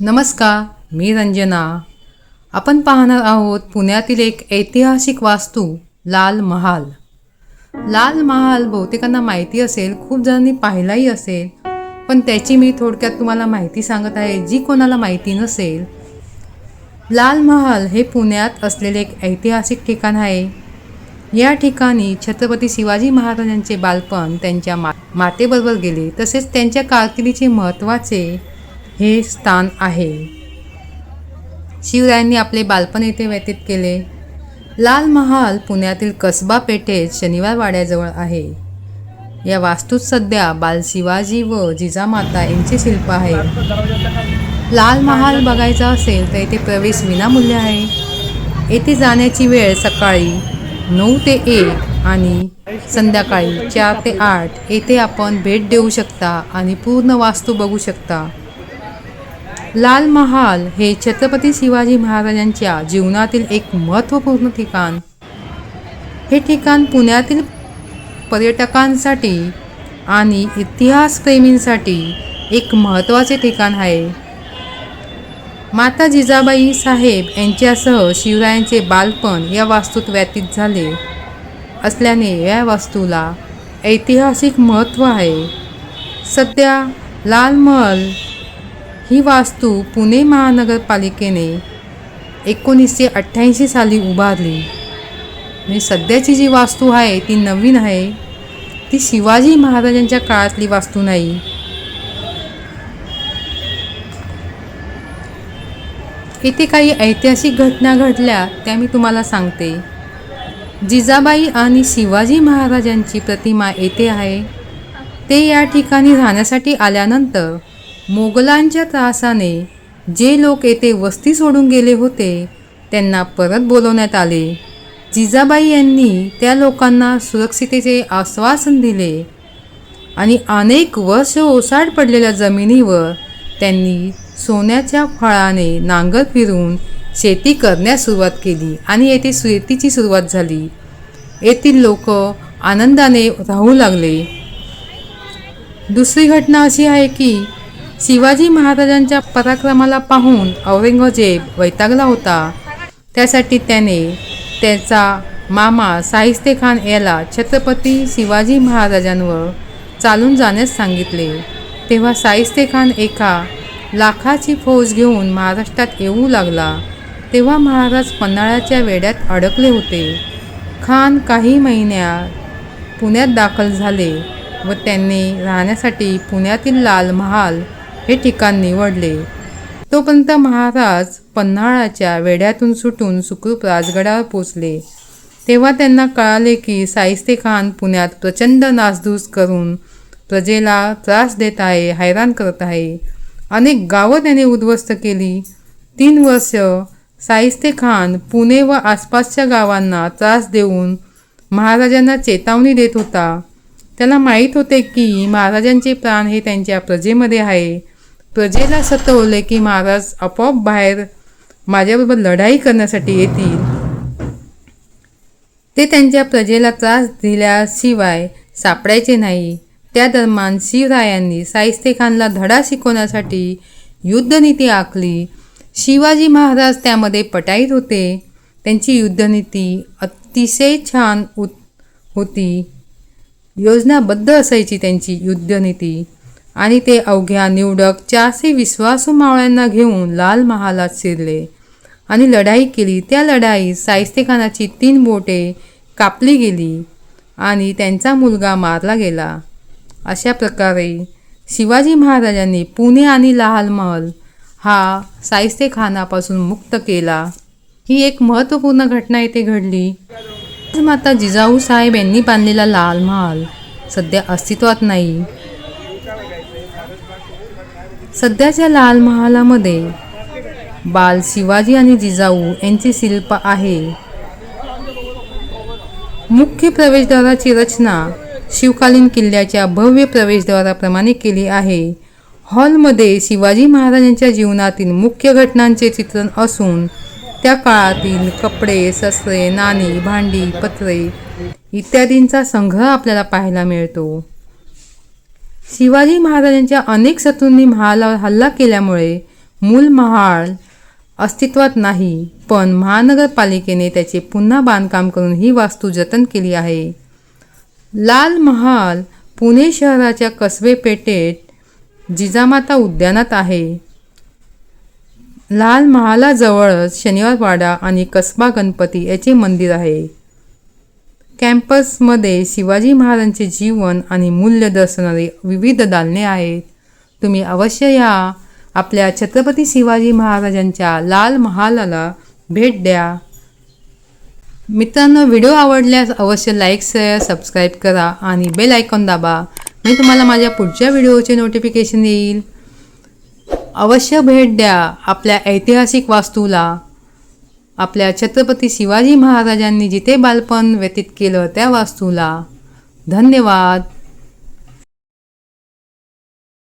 नमस्कार मी रंजना. आपण पाहणार आहोत पुण्यातील एक ऐतिहासिक वास्तू लाल महाल. लाल महाल बहुतेकांना माहिती असेल खूप जणांनी पाहिलाही असेल पण त्याची मी थोडक्यात तुम्हाला माहिती सांगत आहे जी कोणाला माहिती नसेल. लाल महाल हे पुण्यात असलेले एक ऐतिहासिक ठिकाण आहे. या ठिकाणी छत्रपती शिवाजी महाराजांचे बालपण त्यांच्या मा मातेबरोबर गेले तसेच त्यांच्या कारकिर्दीचे महत्त्वाचे हे स्थान आहे. शिवरायांनी आपले बालपण येथे व्यतीत केले. लाल महाल पुण्यातील कसबा पेठेत शनिवार वाड्याजवळ आहे. या वास्तूत सध्या बाल शिवाजी व जिजामाता यांचे शिल्प आहे. लाल महाल बघायचा असेल तर येथे प्रवेश विनामूल्य आहे. येथे जाण्याची वेळ सकाळी नऊ ते एक आणि संध्याकाळी चार ते आठ. येथे आपण भेट देऊ शकता आणि पूर्ण वास्तू बघू शकता. लाल महाल हे छत्रपती शिवाजी महाराजांच्या जीवनातील एक महत्त्वपूर्ण ठिकाण. हे ठिकाण पुण्यातील पर्यटकांसाठी आणि इतिहासप्रेमींसाठी एक महत्त्वाचे ठिकाण आहे. माता जिजाबाई साहेब यांच्यासह शिवरायांचे बालपण या वास्तूत व्यतीत झाले असल्याने या वास्तूला ऐतिहासिक महत्त्व आहे. सध्या लाल महल ही वास्तू पुणे महानगरपालिकेने एकोणीसशे अठ्ठ्याऐंशी साली उभारली. म्हणजे सध्याची जी वास्तू आहे ती नवीन आहे ती शिवाजी महाराजांच्या काळातली वास्तू नाही. इथे काही ऐतिहासिक घटना घडल्या त्या मी तुम्हाला सांगते. जिजाबाई आणि शिवाजी महाराजांची प्रतिमा येथे आहे. ते या ठिकाणी राहण्यासाठी आल्यानंतर मोगलांच्या त्रासाने जे लोक येथे वस्ती सोडून गेले होते त्यांना परत बोलवण्यात आले. जिजाबाई यांनी त्या लोकांना सुरक्षितेचे आश्वासन दिले आणि अनेक वर्ष ओसाड पडलेल्या जमिनीवर त्यांनी सोन्याच्या फळाने नांगर फिरून शेती करण्यास सुरुवात केली आणि येथे शेतीची सुरुवात झाली. येथील लोक आनंदाने राहू लागले. दुसरी घटना अशी आहे की शिवाजी महाराजांच्या पराक्रमाला पाहून औरंगजेब वैतागला होता. त्यासाठी त्याने त्याचा मामा साहिस्ते खान याला छत्रपती शिवाजी महाराजांवर चालून जाण्यास सांगितले. तेव्हा साहिस्ते खान एका लाखाची फौज घेऊन महाराष्ट्रात येऊ लागला. तेव्हा महाराज पन्हाळ्याच्या वेड्यात अडकले होते. खान काही महिन्यात पुण्यात दाखल झाले व त्यांनी राहण्यासाठी पुण्यातील लाल महाल हे ठिकाण निवडले. तोपर्यंत महाराज पन्हाळाच्या वेढ्यातून सुटून सुखरूप राजगडावर पोचले तेव्हा त्यांना कळाले की साहिस्ते खान पुण्यात प्रचंड नासधूस करून प्रजेला त्रास देत आहे हैराण करत आहे. अनेक गावं त्याने उद्ध्वस्त केली. तीन वर्ष साहिस्ते खान पुणे व आसपासच्या गावांना त्रास देऊन महाराजांना चेतावणी देत होता. त्याला माहीत होते की महाराजांचे प्राण हे त्यांच्या प्रजेमध्ये आहे. प्रजेला सतवले की महाराज आपोआप बाहेर माझ्याबरोबर लढाई करण्यासाठी येतील. ते त्यांच्या प्रजेला त्रास दिल्याशिवाय सापडायचे नाही. त्या दरम्यान शिवरायांनी साहिस्ते खानला धडा शिकवण्यासाठी युद्धनीती आखली. शिवाजी महाराज त्यामध्ये पटाईत होते. त्यांची युद्धनीती अतिशय छान उत होती. योजनाबद्ध असायची त्यांची युद्धनीती. आणि ते अवघ्या निवडक चारशे विश्वासू मावळ्यांना घेऊन लाल महालात शिरले. आणि लढाई केली. त्या लढाईत साहिस्तेखानाची तीन बोटे कापली गेली आणि त्यांचा मुलगा मारला गेला. अशा प्रकारे शिवाजी महाराजांनी पुणे आणि लाल महल हा साहिस्तेखानापासून मुक्त केला. ही एक महत्त्वपूर्ण घटना येथे घडली. माता जिजाऊ साहेब यांनी बांधलेला लाल महाल सध्या अस्तित्वात नाही. सध्याच्या लाल महालामध्ये बाल शिवाजी आणि जिजाऊ यांचे शिल्प आहे. मुख्य प्रवेशद्वाराची रचना शिवकालीन किल्ल्याच्या भव्य प्रवेशद्वाराप्रमाणे केली आहे. हॉलमध्ये शिवाजी महाराजांच्या जीवनातील मुख्य घटनांचे चित्रण असून त्या काळातील कपडे ससरे नाणी भांडी पत्रे इत्यादींचा संग्रह आपल्याला पाहायला मिळतो. शिवाजी महाराजांच्या अनेक शत्रूंनी महालावर हल्ला केल्यामुळे मूल महाल अस्तित्वात नाही पण महानगरपालिकेने त्याचे पुन्हा बांधकाम करून ही वास्तू जतन केली आहे. लाल महाल पुणे शहराच्या कसबे पेठेत जिजामाता उद्यानात आहे. लाल महालाजवळच शनिवारवाडा आणि कसबा गणपती याचे मंदिर आहे. कॅम्पसमध्ये शिवाजी महाराजांचे जीवन आणि मूल्य दर्शवणारी विविध दालने आहेत. तुम्ही अवश्य या. आपल्या छत्रपती शिवाजी महाराजांच्या लाल महालाला भेट द्या. मित्रांनो व्हिडिओ आवडल्यास अवश्य लाईक शेअर सबस्क्राईब करा आणि बेल आयकॉन दाबा. मी तुम्हाला माझ्या पुढच्या व्हिडिओचे नोटिफिकेशन येईल अवश्य भेट द्या आपल्या ऐतिहासिक वास्तूला. आपल्या छत्रपती शिवाजी महाराजांनी जिथे बालपण व्यतीत केलं त्या वास्तूला. धन्यवाद.